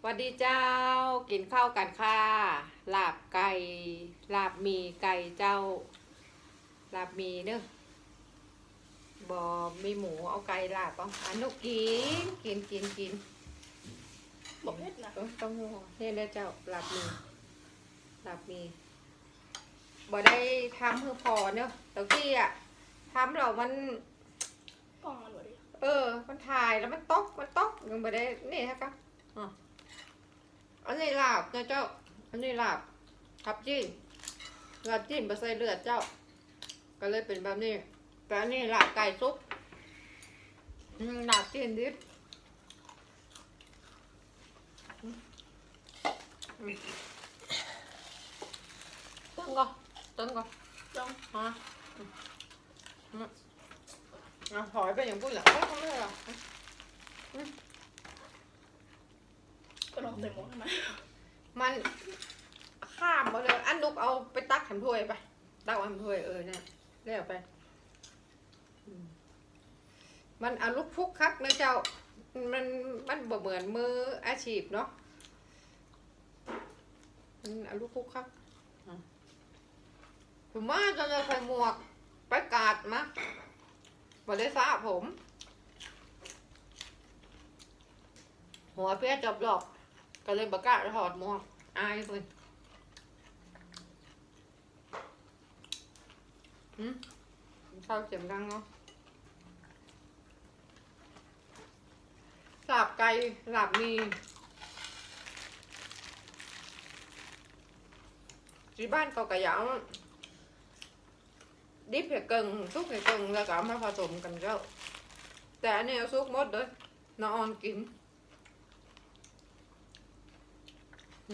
สวัสดีเจ้า กินข้าวกันค่ะ ลาบไก่ ลาบหมีไก่เจ้า ลาบหมีเนอะบอมีหมูเอาไก่ลาบเอาอันนุกกิน กินกินกินบอกเผ็ดนะต้องต้องนี่เลยเจ้าลาบหมีลาบหมีบ่ได้ทำเพื่อพอเนอะตะกี้อะทำเรามันกล้องมันหมดดิเออ มันถ่ายแล้วมันตกมันตกยังไม่ได้ นี่ฮะครับอะ อันนี้ลาบนะเจ้า อันนี้ลาบทับจิ้นลาบจิ้นไปใส่เลือดเจ้า ก็เลยเป็นแบบนี้ แต่อันนี้ลาบไก่ซุปอืมลาบจิ้นดิบอืมอืมต้นก่อนต้นก่อนจ้องฮะอืมอืมเอาหอยไปอย่างพูดเหรอไม่ทำเลยเหรอก็ลอง ใส่หมวกทำไมมันข้ามมาเลยอันนุกเอาไปตักขันถ้วยไป ตักขันถ้วยเออเนี่ยเรียกไป มันเอาลูกพุกคักนะเจ้า มันมันเหมือนมืออาชีพเนาะมันเอาลูกพุกคักผมว่าจะจะใส่หมวกไปกาดมาบ่ได้สระผม หัวเพี้ยจบหลอก ก็เลยประกล้าศถอดหมวกอายเพิ่นหืมเข้าเสียงดังเนาะลาบไก่ลาบมีที่บ้านเขากระยาวดิบเห็ดเกิงซุกเห็ดเกิงแล้วก็มาผสมกันเจ้าแต่อันนี้เอาซุกหมดเลยนอนกิน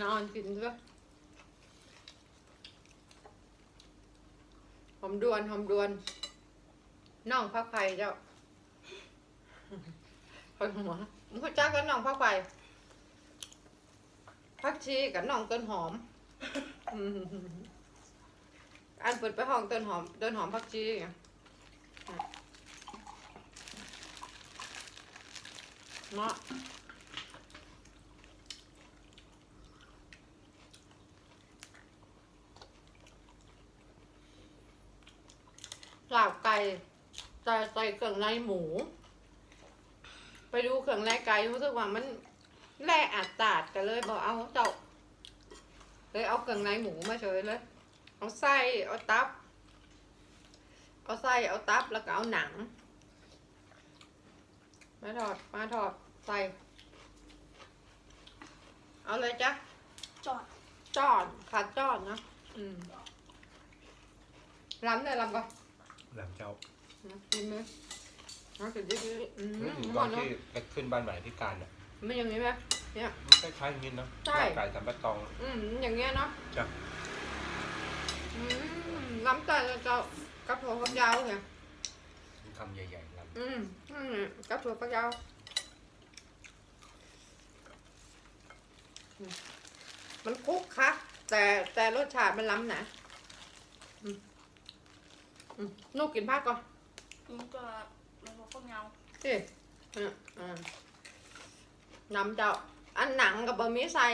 นอนกินด้วยหอมดวนหอมดวนน่องพักไผ่เจ้าคอยหัวมึงเข้ากันน่องพักไผ่พักชีกับน่องต้นหอมอืมอันเปิดไปห้องต้นหอมต้นหอมพักชีไงเนาะ ลาบไก่ใส่ใส่เครื่องในหมู ไปดูเครื่องในไก่รู้สึกว่ามันแร่อาดตาดกันเลยบอกเอาเจ้าเลยเอาเครื่องในหมูมาเฉยเลย เอาไส้เอาตับ เอาไส้เอาตับแล้วก็เอาหนัง มาถอดมาถอดใส่เอาเลยจ้ะจอดจอดขาดจอดนะ อืมล้ำเลยล้ำก่อน หลังเจ้านะกินไหมน้ำสุดที่อืมนึกถึงหตออนนเนาะที่ไปขึ้นบ้านใหม่ที่การเนี่ยไม่อย่างนี้ไหมมันคล้ายๆอย่างนี้เนาะใช่ร่างกายสัมปะตอง อืมอย่างเงี้ยเนาะจ้ะ อืมล้ำแต่จะกับถั่วฝักยาวเนี่ยคำใหญ่ๆลำอืมอืมกับถั่วฝักยาวอืมมันคลุกคักแต่แต่รสชาติมันล้ำนะ อืมอืมนูกกินผักก่อนมันก็มันก็ข้าวเหนียวสิอ่าอ่าน้ำเจ้าอันหนังกับบะหมี่ใส่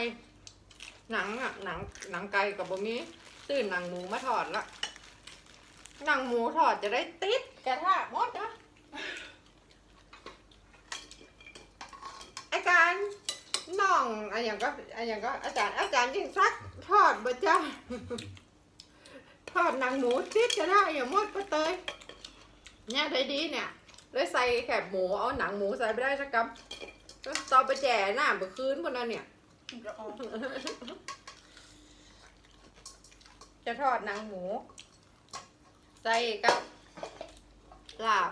หนังอะหนังหนังไก่กับบะหมี่ตื่นหนังหมูมาถอดละหนังหมูถอดจะได้ติดกระทะหมดนะอาจารย์น้องอะไรอย่างก็อะไรอย่างก็อาจารย์อาจารย์ยิ่งซักทอดบะจ้า ทอดหนังหมูติดกระทะอย่างหมดปะเตยเนี่ยได้ดีเนี่ยเลยใส่แคบหมูเอาหนังหมูใส่ไปได้สักกำก็ตอนไปแจ่หน้าเมื่อคืนคนนั้นเนี่ยมันจะออกจะทอดหนังหมู ใส่กับลาบ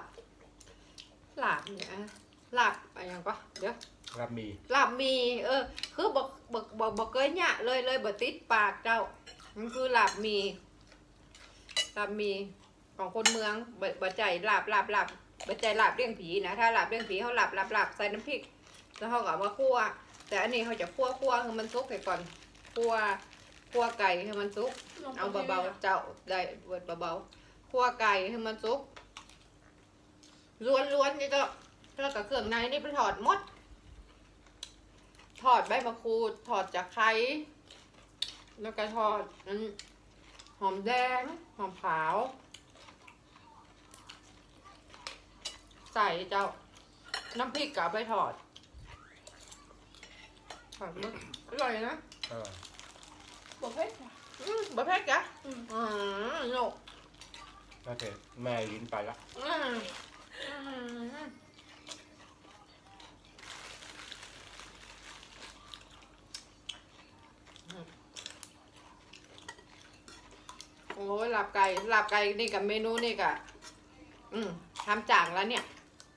ลาบเนี่ยลาบอะไรอย่างก็เดี๋ยวรับมีลาบมี เออ คือบอกบอกบอกบอกเกยเนี่ยเลยเลยบอกติดปากเจ้ามันคือลาบมี ลามีของคนเมืองบบใจลาบลาบลาบบใจลาบเลี้ยงผีนะ ถ้าลาบเลี้ยงผีเขาลาบลาบลาบใส่น้ำพริก แล้วเขาก็เอามาคั่ว แต่อันนี้เขาจะคั่วคั่วให้มันสุกไปก่อนคั่วคั่วไก่ให้มันสุก เอาเบาๆเจ้าได้เวิร์ดเบาๆคั่วไก่ให้มันสุกล้วนๆนี่ก็แล้วก็เครื่องในนี่ไปถอดมดทอดใบมะกรูดทอดจากไข่แล้วก็ทอดอัน หอมแดง หอมขาว ใส่เจ้าน้ำพริกกับไปทอดทอดมึกอร่อยนะเออบอกเฮ้ยอืมบะเพ็ดกะอืมอืมโยกโอเคแม่ลิ้นไปละอืม โอ้ยหลับไก่หลับไก่นี่กับเมนูนี่กะอืมทำจางแล้วเนี่ย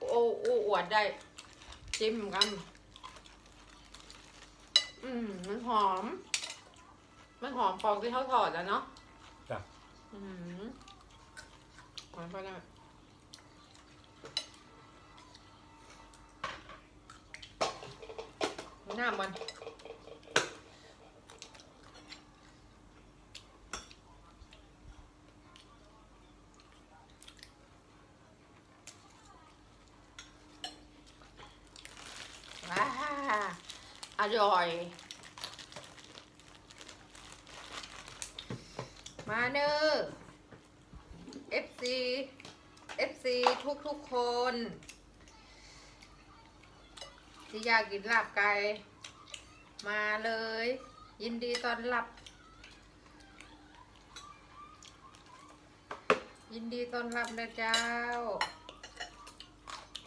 โอ้โอ้อวดได้ จิ้มกัน อืมมันหอม มันหอมฟองที่เขาถอดแล้วเนาะจ้ะอืมหอมก็ได้หน้ามัน ว้า อร่อย มาเนอ FC FC ทุกทุกคน ที่อยากกินลาบไก่มาเลย ยินดีต้อนรับ ยินดีต้อนรับนะเจ้า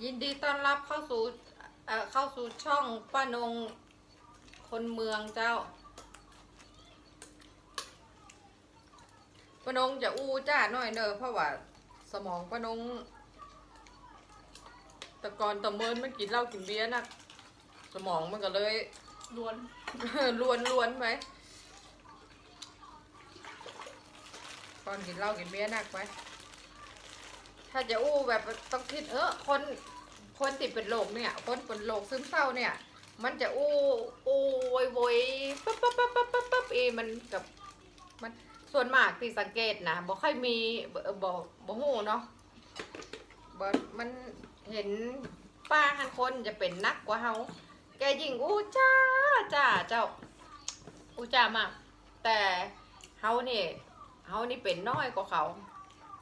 ยินดีต้อนรับเข้าสู่เอ่อเข้าสู่ช่องป้านง คนเมืองเจ้าป้านงจะอู้จ้าหน่อยเนอะเพราะว่าสมองป้านงแต่ก่อนแตะเมินมันกินเหล้ากินเบียร์นะสมองมันก็เลยล้วนลวนลวนๆไปก่อนกินเหล้ากินเบียร์หนักไปถ้าจะอู้แบบต้องคิดเออคนคนติดเป็นโรคเนี่ย คนเป็นโรคซึมเศร้าเนี่ย มันจะอู้อู้โวยโวยปั๊บปั๊บปั๊บปั๊บปั๊บปั๊บเอมันกับมันส่วนมากที่สังเกตนะบ่ค่อยมีบ่บ่บ่ฮู้เนาะบ่มันเห็นป้าหันคนจะเป็นนักกว่าเฮาแกยิงอู้จ้าจ้าเจ้าอู้จ้ามาก แต่เฮานี่เฮานี่เป็นน้อยกว่าเขา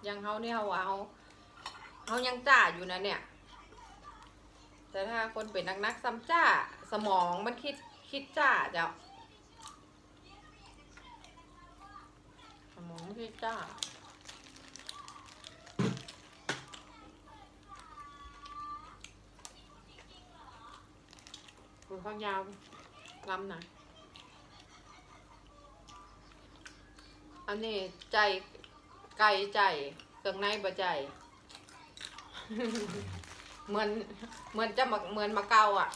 ยังเฮานี่เฮาว่าเฮาเฮายังจ้าอยู่นะเนี่ย แต่ถ้าคนเป็นนักนักซ้ำจ้า สมองมันคิดคิดจ้าเจ้าสมองมันคิดจ้าคุณข้างยาวลำหนะอันนี้ใจไก่ใจเครื่องในบะใจ เหมือนเหมือนจะเหมือนมาเกาอะ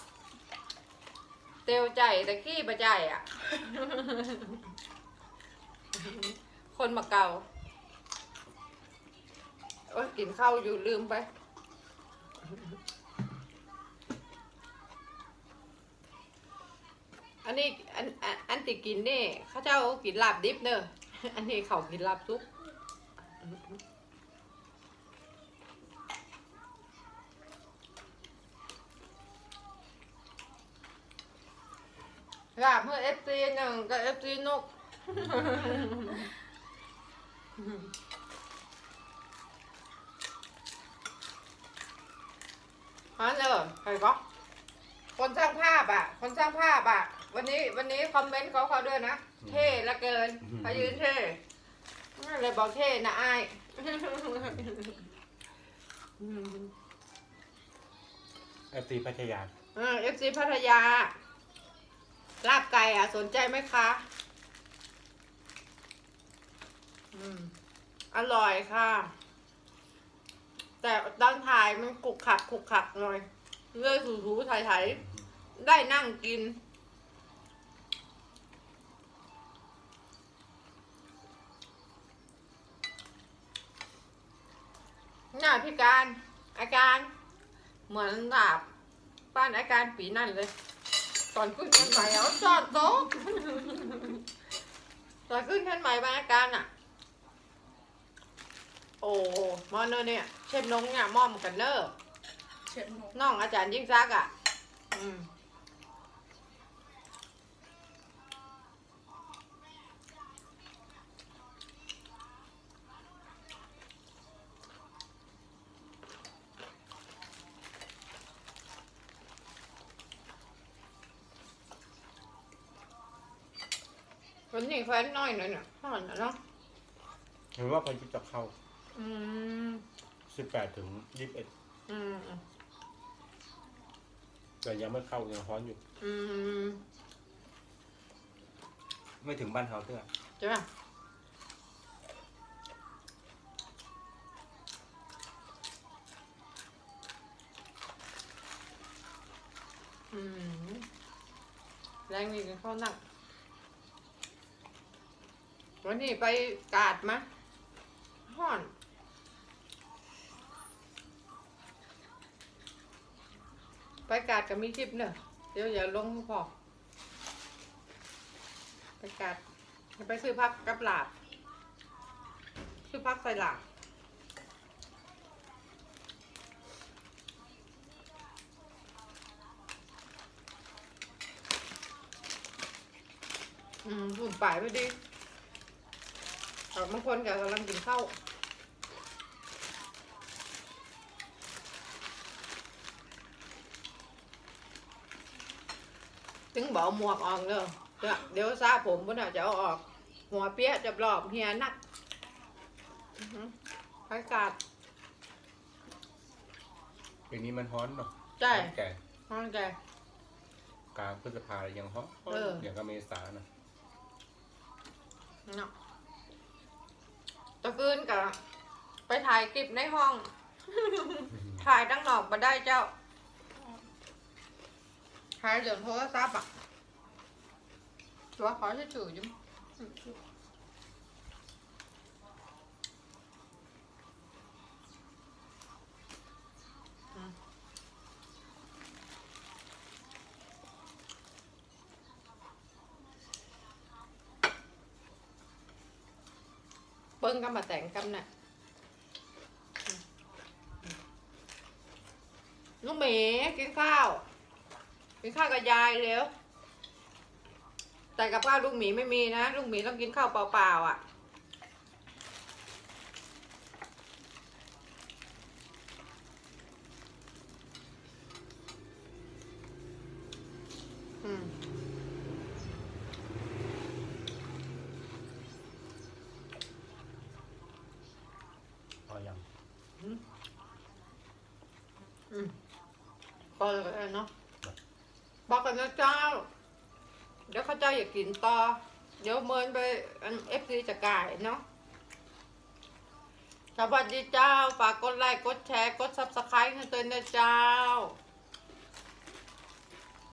เตียวใจแต่ขี้บะใจอะ คนมาเกาโอ้ยกินข้าวอยู่ลืมไป อันนี้อันอันอันติกินนี่ เขาเจ้ากินลาบดิบเนอะอันนี้เขากินลาบซุป ลาบเพื่อเอฟซีหนึ่งกับเอฟซีนกฮะเนอะใครก็คนสร้างภาพอะ คนสร้างภาพอะ วันนี้วันนี้คอมเมนต์เขาเขาด้วยนะ เท่ละเกินเขายืนเท่เลยบอกเท่นะไอ้ายเอฟซีพัทยาเอฟซีพัทยา ลาบไก่อะ สนใจไหมคะอืมอร่อยค่ะ แต่ตอนถ่ายมันขุกขักขุกขักหน่อยเลื่อยถูถูถ่ายถ่ายได้นั่งกิน หน้าพิการอาการ เหมือนแบบบ้านอาการปีนั่นเลย ตอนขึ้นกันใหม่เอาจอดโต๊ะตอนขึ้นกันใหม่บ้านอาการอะ โอ้มอนเนอร์เนี่ย เชฟนงเนี่ยมอมกันเนอร์เช็ดนกน้องอาจารย์ยิ่งซักดิ์อะ อืม นี่แฟนน้อยหน่อยเนี่ยห่อนนะเนาะเห็นว่าพายุจะเข้าอืม18ถึง21อืมแต่ยังไม่เข้ายังร้อนอยู่ อืมไม่ถึงบ้านเฮาเตื้อใช่ไหมอืมแรงมีกันเข้าหนัก วันนี้ไปกาดมะห่อนไปกาดกับมีคลิปเนอะเดี๋ยวอย่าลงพอไปกาดจะไปซื้อพักกับหลาบซื้อพักใส่หลาบอืมหุ่นป่ายไม่ดี แต่บางคนก็กำลังกินข้าวถึงบอกหมวกออกเด้อเดี๋ยวเดี๋ยวซาผมพุ่นน่ะจะเอาออก หัวเปี้ยจะปลอบเฮียนักอือหือไปกาดปีนี้มันร้อนเนาะใช่ร้อนแก่ห้องแกกลางพฤษภายังร้อนเอออย่างกับเมษานะเนาะ ตะคืนกับไปถ่ายคลิปในห้อง ถ่ายตั้งนอกมาได้เจ้า ถ่ายเหลืองโทรศัพท์อะตัวขอจะถือยุ่ม ปิ้งก็มาแต่งกันน่ะลูกหมีกินข้าวกินข้าวกับยายเร็วแต่กับข้าวลูกหมีไม่มีนะลูกหมีต้องกินข้าวเปล่าๆอะ ก็เลยเนาะบอกกันนะเจ้า เดี๋ยวข้าเจ้าอยากกินต่อ เดี๋ยวเมินไปอันเอฟซีจะกายเนาะสวัสดีเจ้า ฝากกดไลค์ กดแชร์ กดซับสไครต์ให้ตัวนะเจ้า